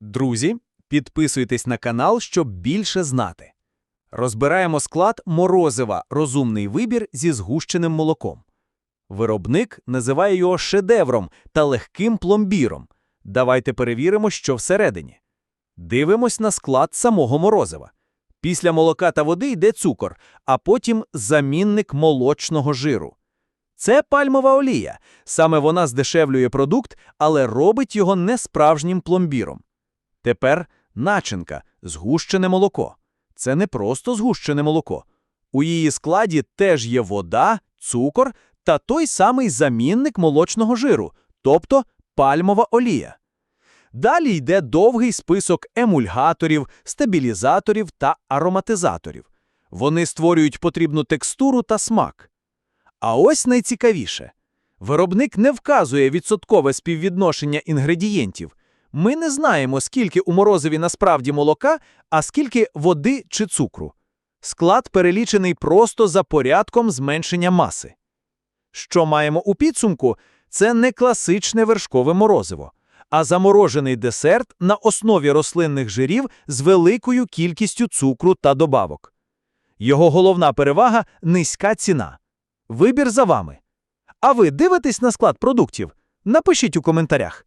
Друзі, підписуйтесь на канал, щоб більше знати. Розбираємо склад морозива розумний вибір зі згущеним молоком. Виробник називає його шедевром та легким пломбіром. Давайте перевіримо, що всередині. Дивимось на склад самого морозива. Після молока та води йде цукор, а потім замінник молочного жиру. Це пальмова олія. Саме вона здешевлює продукт, але робить його не справжнім пломбіром. Тепер начинка згущене молоко. Це не просто згущене молоко. У її складі теж є вода, цукор та той самий замінник молочного жиру, тобто пальмова олія. Далі йде довгий список емульгаторів, стабілізаторів та ароматизаторів. Вони створюють потрібну текстуру та смак. А ось найцікавіше. Виробник не вказує відсоткове співвідношення інгредієнтів. Ми не знаємо, скільки у морозиві насправді молока, а скільки води чи цукру. Склад перелічений просто за порядком зменшення маси. Що маємо у підсумку? Це не класичне вершкове морозиво, а заморожений десерт на основі рослинних жирів з великою кількістю цукру та добавок. Його головна перевага – низька ціна. Вибір за вами. А ви дивитесь на склад продуктів? Напишіть у коментарях.